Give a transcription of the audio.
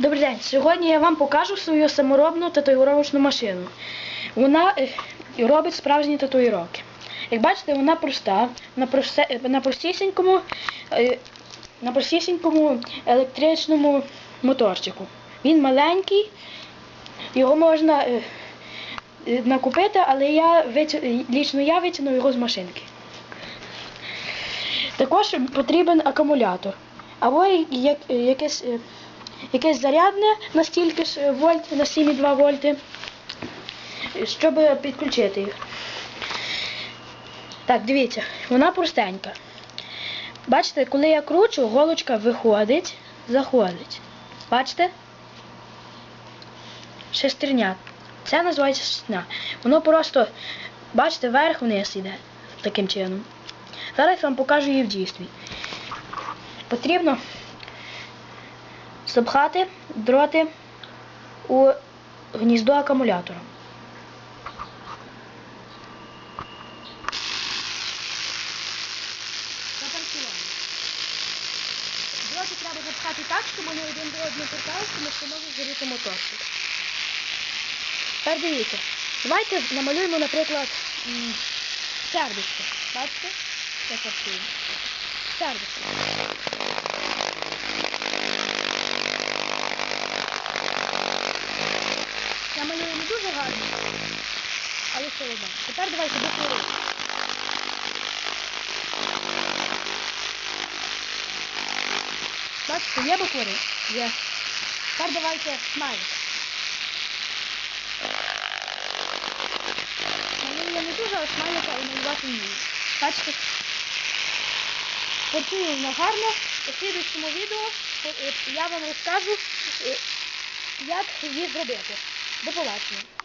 Добрий день. Сьогодні я вам покажу свою саморобну татуїровочну машину. Вона е, робить справжні татуїровки. Як бачите, вона проста, на, простісінькому, е, на простісінькому електричному моторчику. Він маленький, його можна е, накупити, але я лічно я витягнув його з машинки. Також потрібен акумулятор. Або як, якесь, якесь зарядне на стільки ж е, вольт, на 7,2 вольти, е, щоб підключити їх. Так, дивіться, вона простенька. Бачите, коли я кручу, голочка виходить, заходить. Бачите? Шестерня. Це називається шестерня. Воно просто, бачите, вверх-вниз іде таким чином. Зараз я вам покажу її в дійстві. Потрібно запхати дроти у гніздо акумулятора. Дроти треба запхати так, щоб вони один до одного торкалися, тому що може згоріти моторчик. Тепер дивіться. Давайте намалюємо, наприклад, сердечко. Бачите? Це працює. Сердечко. Я не дуже гарно, але все одно. Тепер давайте букву «Р». Бачите, є буква Є. Тепер давайте смайлик. Малюю я не дуже, а смайлика і малювати вмію. Бачите? Працює вона гарно. У слідчому відео е, я вам розкажу, е, як її зробити. До побачення.